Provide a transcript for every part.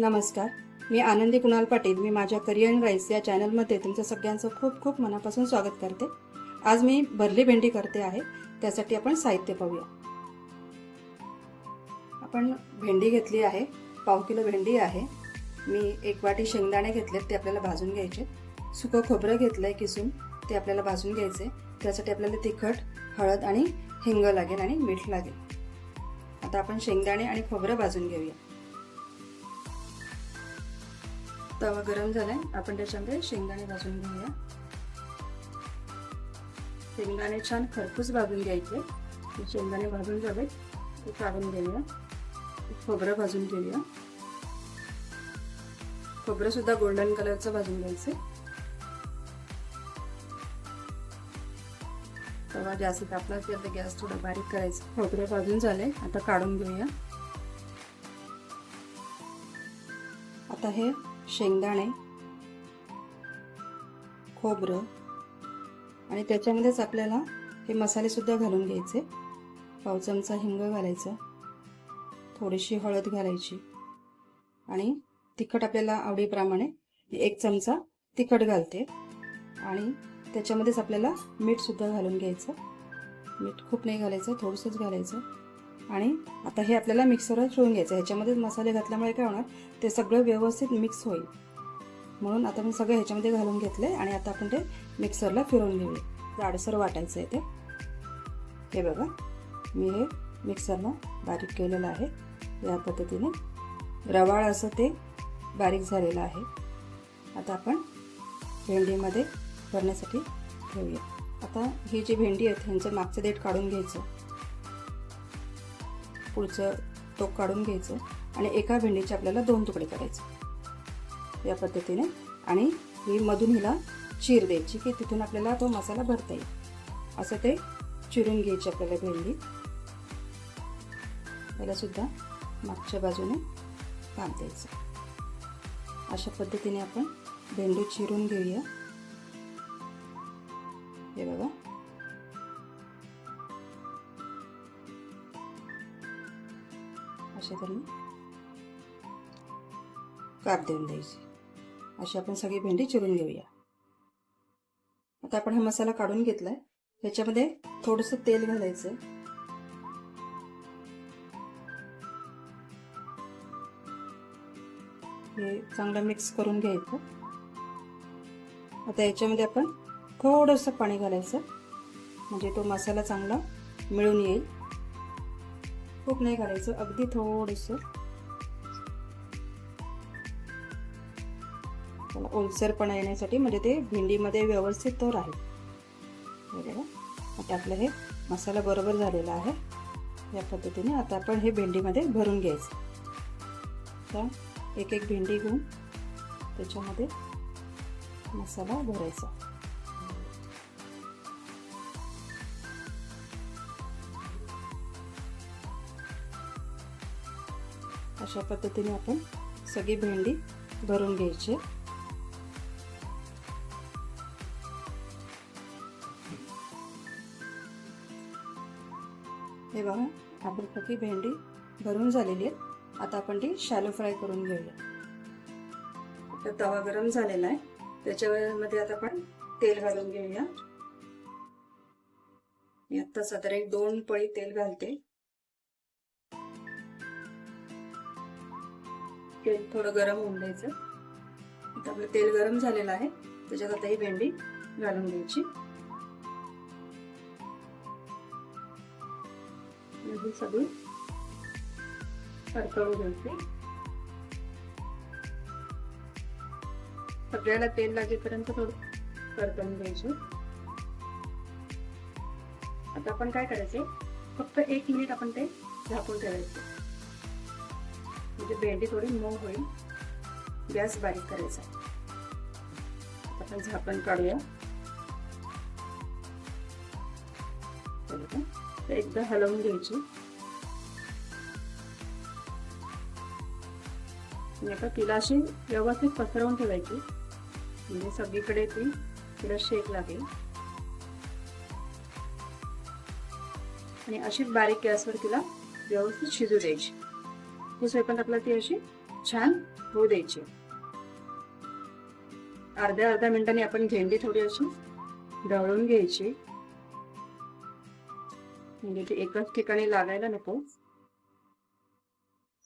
नमस्कार. मी आनंदी कुणाल पाटील. मी माझ्या करिअर राईस या चॅनलमध्ये तुमचं सगळ्यांचं खूप खूप मनापासून स्वागत करते. आज मी भरली भेंडी करते आहे. त्यासाठी आपण साहित्य पाहूया. आपण भेंडी घेतली आहे. पाव किलो भेंडी आहे. मी एक वाटी शेंगदाणे घेतलेत ते आपल्याला भाजून घ्यायचे. सुकं खोबरं घेतलं आहे किसून ते आपल्याला भाजून घ्यायचे. त्यासाठी आपल्याला तिखट हळद आणि हिंग लागेल आणि मीठ लागेल. आता आपण शेंगदाणे आणि खोबरं भाजून घेऊया. तवा गरम झाला आहे आपण त्याच्यामध्ये शेंगदाणे भाजून घेऊया. शेंगदाणे छान खरपूस भाजून घ्यायचे. शेंगदाणे भाजून जावे ते काढून घेऊया. खोबरं भाजून घेऊया. खोबरं सुद्धा गोल्डन कलरचं भाजून घ्यायचं तवा जास्त तापला की आता गॅस थोडा बारीक करायचा. खोबरं भाजून झाले आता काढून घेऊया. आता हे शेंगदाणे खोबरं आणि त्याच्यामध्येच आपल्याला हे मसालेसुद्धा घालून घ्यायचे. पाव चमचा हिंग घालायचा थोडीशी हळद घालायची आणि तिखट आपल्याला आवडीप्रमाणे एक चमचा तिखट घालते आणि त्याच्यामध्येच आपल्याला मीठसुद्धा घालून घ्यायचं. मीठ खूप नाही घालायचं थोडंसंच घालायचं. आणि आता हे आपल्याला मिक्सरवर ठेवून घ्यायचं ह्याच्यामध्ये मसाले घातल्यामुळे काय होणार? ते सगळं व्यवस्थित मिक्स होईल. म्हणून आता मी सगळं ह्याच्यामध्ये घालून घेतले आणि आता आपण ते मिक्सरला फिरवून घेऊया. जाडसर वाटायचं आहे ते. हे बघा मी हे मिक्सरला बारीक केलेलं आहे. या पद्धतीने रवाळ असं ते बारीक झालेलं आहे. आता आपण भेंडीमध्ये भरण्यासाठी ठेवूया. आता ही जी भेंडी आहेत ह्यांचं मागचं देठ काढून घ्यायचं. पुढचं टोक काढून घ्यायचं आणि एका भेंडीचे आपल्याला दोन तुकडे करायचे. या पद्धतीने आणि ही मधून हिला चीर द्यायची की तिथून आपल्याला तो मसाला भरता येईल. असं ते चिरून घ्यायची आपल्याला भेंडी. त्यालासुद्धा मागच्या बाजूने काप द्यायचं. अशा पद्धतीने आपण भेंडी चिरून घेऊया. हे बघा. अशा तऱ्हेने काप देऊन द्यायची. अशी आपण सगळी भेंडी चिरून घेऊया. आता आपण हा मसाला काढून घेतलाय. ह्याच्यामध्ये थोडंसं तेल घालायचं. हे चांगलं मिक्स करून घ्यायचं. आता याच्यामध्ये आपण थोडंसं पाणी घालायचं. म्हणजे तो मसाला चांगला मिळून येईल. खूप नाही घालायचं अगदी थोडंसं. ओलसरपणा येण्यासाठी म्हणजे ते भेंडीमध्ये व्यवस्थित तो राहील. आता आपलं हे मसाला बरोबर झालेला आहे. या पद्धतीने आता आपण हे भेंडीमध्ये भरून घ्यायचं. तर एक एक भेंडी घेऊन त्याच्यामध्ये मसाला भरायचा. अशा पद्धतीने आपण सगळी भेंडी भरून घ्यायची. हे बघा आपण सगळी भेंडी भरून झालेली आहे. आता आपण ती शॅलो फ्राय करून घेऊया. आता तवा गरम झालेला आहे. त्याच्यामध्ये आता आपण तेल घालून घेऊया. मी आत्ता साधारण एक दोन पळी तेल घालते. तेल थोडं गरम होऊन द्यायचं. आता आपलं तेल गरम झालेलं आहे. त्याच्यात आता ही भेंडी घालून घ्यायची. ही सगळी परतळू घ्यायची सगळ्याला तेल लागेपर्यंत थोडं परतळून घ्यायचं. आता आपण काय करायचं? फक्त एक मिनिट आपण ते झाकून ठेवायचं. म्हणजे भेंडी थोडी मऊ होईल. गॅस बारीक करायचा. आपण झाकण काढूया. एकदा हलवून घ्यायची. आणि आता तिला अशी व्यवस्थित पसरवून ठेवायची. म्हणजे सगळीकडे ती तिला शेक लागेल. आणि अशीच बारीक गॅसवर तिला व्यवस्थित शिजू द्यायची. खरपूस होईपर्यंत आपल्याला ती अशी छान होऊ द्यायची. अर्ध्या अर्ध्या मिनिटांनी आपण भेंडी थोडी अशी ढवळून घ्यायची. म्हणजे ती एकाच ठिकाणी लागायला नको.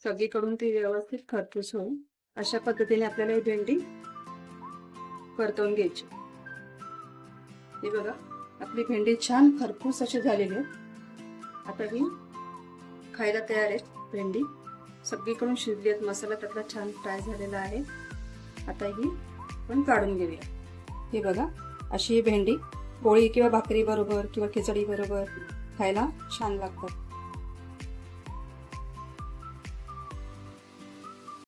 सगळीकडून ती व्यवस्थित खरपूस होईल अशा पद्धतीने आपल्याला ही भेंडी परतवून घ्यायची. हे बघा आपली भेंडी छान खरपूस अशी झालेली आहे. आता ही खायला तयार आहे भेंडी. सगळीकडून शिजली आहेत मसाला त्यातला छान फ्राय झालेला आहे. आता ही आपण काढून घेऊया. हे बघा अशी ही भेंडी पोळी किंवा भाकरीबरोबर किंवा खिचडीबरोबर खायला छान लागतात.